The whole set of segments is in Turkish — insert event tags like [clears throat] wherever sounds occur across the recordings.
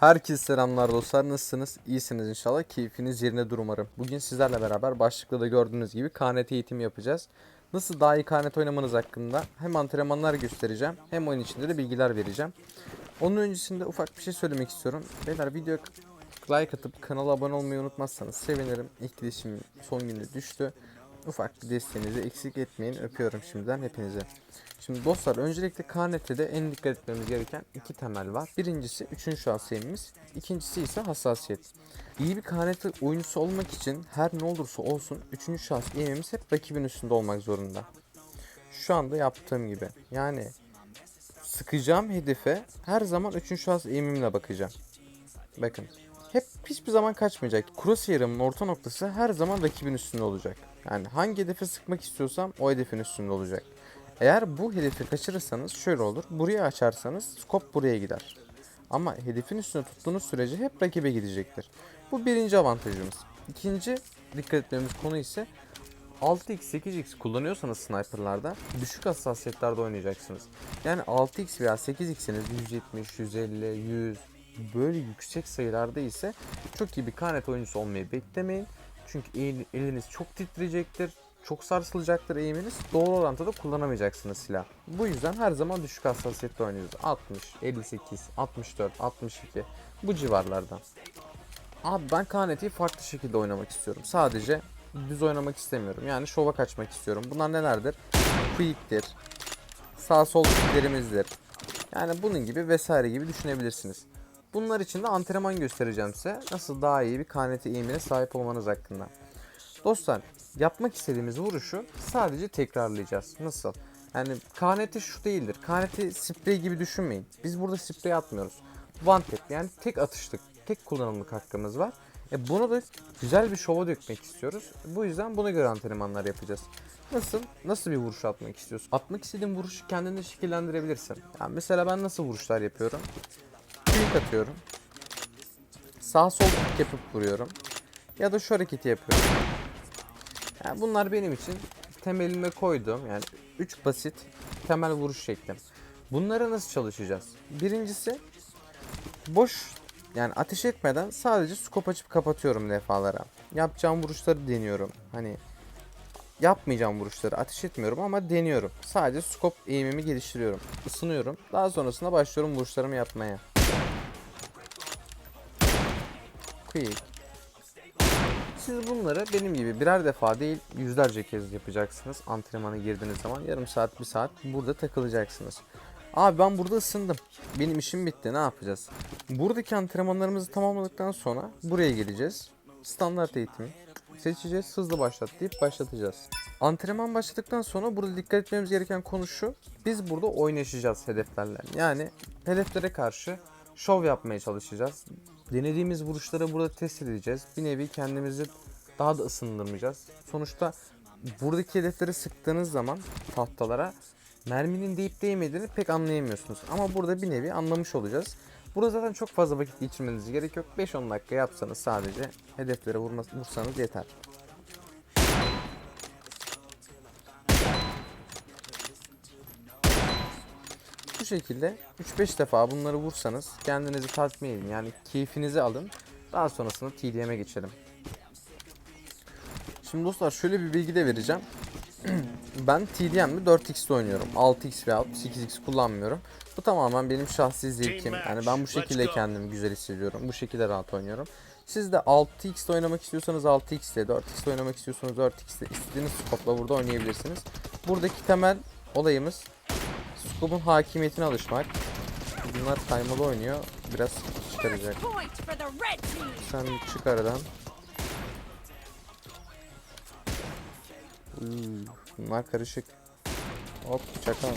Herkese selamlar dostlar. Nasılsınız? İyisiniz inşallah. Keyfiniz yerine umarım. Bugün sizlerle beraber başlıkta da gördüğünüz gibi KNT eğitimi yapacağız. Nasıl daha iyi KNT oynamanız hakkında hem antrenmanlar göstereceğim hem oyun içinde de bilgiler vereceğim. Onun öncesinde ufak bir şey söylemek istiyorum. Beyler videoya like atıp kanala abone olmayı unutmazsanız sevinirim. Etkileşim son günde düştü. Ufak bir desteğinizi eksik etmeyin. Öpüyorum şimdiden hepinize. Şimdi dostlar öncelikle KNT'de en dikkat etmemiz gereken iki temel var. Birincisi üçüncü şans eğimimiz. İkincisi ise hassasiyet. İyi bir KNT oyuncusu olmak için her ne olursa olsun üçüncü şans eğimimiz hep rakibin üstünde olmak zorunda. Şu anda yaptığım gibi. Yani sıkacağım hedefe her zaman üçüncü şans eğimimle bakacağım. Bakın. Hep hiçbir zaman kaçmayacak. Crosshair'ımın orta noktası her zaman rakibin üstünde olacak. Yani hangi hedefe sıkmak istiyorsam o hedefin üstünde olacak. Eğer bu hedefi kaçırırsanız şöyle olur. Buraya açarsanız skop buraya gider. Ama hedefin üstüne tuttuğunuz sürece hep rakibe gidecektir. Bu birinci avantajımız. İkinci dikkat etmemiz konu ise 6x 8x kullanıyorsanız sniperlarda düşük hassasiyetlerde oynayacaksınız. Yani 6x veya 8x'iniz 170, 150, 100 böyle yüksek sayılarda ise çok iyi bir kanet oyuncusu olmayı beklemeyin. Çünkü el- eliniz çok titreyecektir. Çok sarsılacaktır eğiminiz. Doğru orantıda kullanamayacaksınız silah. Bu yüzden her zaman düşük hassasiyette oynuyoruz. 60, 58, 64, 62 bu civarlardan. Abi ben KNT'yi farklı şekilde oynamak istiyorum. Sadece düz oynamak istemiyorum. Yani şova kaçmak istiyorum. Bunlar nelerdir? Quick'tir. Sağ sol kicklerimizdir. Yani bunun gibi vesaire gibi düşünebilirsiniz. Bunlar için de antrenman göstereceğim size. Nasıl daha iyi bir KNT eğimine sahip olmanız hakkında. Dostlar yapmak istediğimiz vuruşu sadece tekrarlayacağız. Nasıl? Yani KNT şu değildir. KNT sprey gibi düşünmeyin. Biz burada sprey atmıyoruz. One tap yani tek atışlık, tek kullanımlık hakkımız var. E bunu da güzel bir şova dökmek istiyoruz. Bu yüzden buna göre antrenmanlar yapacağız. Nasıl? Nasıl bir vuruş atmak istiyorsun? Atmak istediğin vuruşu kendinde şekillendirebilirsin. Yani mesela ben nasıl vuruşlar yapıyorum? Quick atıyorum. Sağ sol yapıp vuruyorum. Ya da şu hareketi yapıyorum. Yani bunlar benim için temelime koyduğum yani 3 basit temel vuruş şeklim. Bunlara nasıl çalışacağız? Birincisi boş yani ateş etmeden sadece skop açıp kapatıyorum defalara. Yapacağım vuruşları deniyorum. Hani yapmayacağım vuruşları ateş etmiyorum ama deniyorum. Sadece skop eğimimi geliştiriyorum. Isınıyorum. Daha sonrasında başlıyorum vuruşlarımı yapmaya. Quick. Siz bunları benim gibi birer defa değil yüzlerce kez yapacaksınız. Antrenmana girdiğiniz zaman yarım saat bir saat burada takılacaksınız. Abi ben burada ısındım. Benim işim bitti ne yapacağız? Buradaki antrenmanlarımızı tamamladıktan sonra buraya geleceğiz. Standart eğitimi seçeceğiz. Hızlı başlat deyip başlatacağız. Antrenman başladıktan sonra burada dikkat etmemiz gereken konu şu. Biz burada oynaşacağız hedeflerle. Yani hedeflere karşı şov yapmaya çalışacağız. Denediğimiz vuruşları burada test edeceğiz. Bir nevi kendimizi daha da ısındırmayacağız. Sonuçta buradaki hedefleri sıktığınız zaman tahtalara merminin deyip değmediğini pek anlayamıyorsunuz. Ama burada bir nevi anlamış olacağız. Burada zaten çok fazla vakit geçirmenize gerek yok. 5-10 dakika yapsanız sadece hedeflere vurma- vursanız yeter. Şekilde 3-5 defa bunları vursanız kendinizi tatmin edin. Yani keyfinizi alın. Daha sonrasında TDM'e geçelim. Şimdi dostlar şöyle bir bilgi de vereceğim. [clears throat] ben TDM'de 4x'de oynuyorum. 6x veya 8x kullanmıyorum. Bu tamamen benim şahsi zevkim. Yani ben bu şekilde kendimi güzel hissediyorum. Bu şekilde rahat oynuyorum. Siz de 6x'de oynamak istiyorsanız 6x'de, 4x'de oynamak istiyorsanız 4x'de istediğiniz skopla burada oynayabilirsiniz. Buradaki temel olayımız skopun hakimiyetine alışmak. Bunlar kaymalı oynuyor. Biraz çıkaracak. Sen çık aradan. Bunlar karışık. Hop çakal.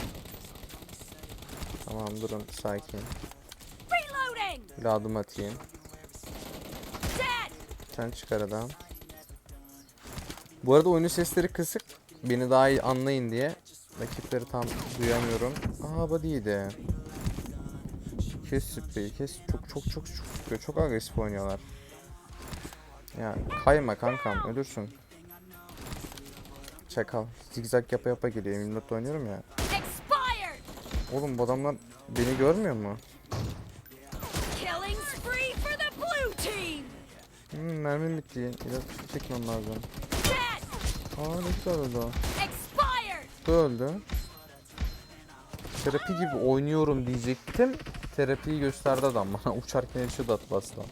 Tamam durun sakin. Reloading. Bir adım atayım. Sen çık aradan. Bu arada oyunun sesleri kısık. Beni daha iyi anlayın diye. Rakipleri tam duyamıyorum. Aa body'ydi. Kes spreyi kes. Çok çok çok çok sıkıyor. Çok agresif oynuyorlar. Ya kayma kankam ölürsün. Çakal. Zigzag yapa yapa geliyor. Minnotta oynuyorum ya. Oğlum bu adamlar beni görmüyor mu? Hmm, mermim bitti. İlaç çekmem lazım. Aa ne güzel öldü o. Expired! Bu öldü. Terapi gibi oynuyorum diyecektim. Terapiyi gösterdi adam bana. [laughs] Uçarken headshot attı asla.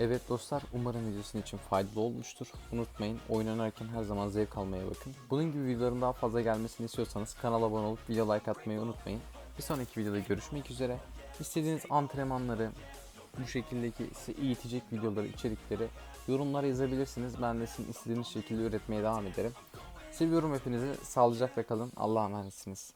Evet dostlar umarım videosun için faydalı olmuştur. Unutmayın oynanırken her zaman zevk almaya bakın. Bunun gibi videoların daha fazla gelmesini istiyorsanız kanala abone olup video like atmayı unutmayın. Bir sonraki videoda görüşmek üzere. İstediğiniz antrenmanları, bu şekildeki size eğitecek videoları, içerikleri yorumlara yazabilirsiniz. Ben de sizin istediğiniz şekilde üretmeye devam ederim. Seviyorum hepinizi. Sağlıcakla kalın. Allah'a emanetsiniz.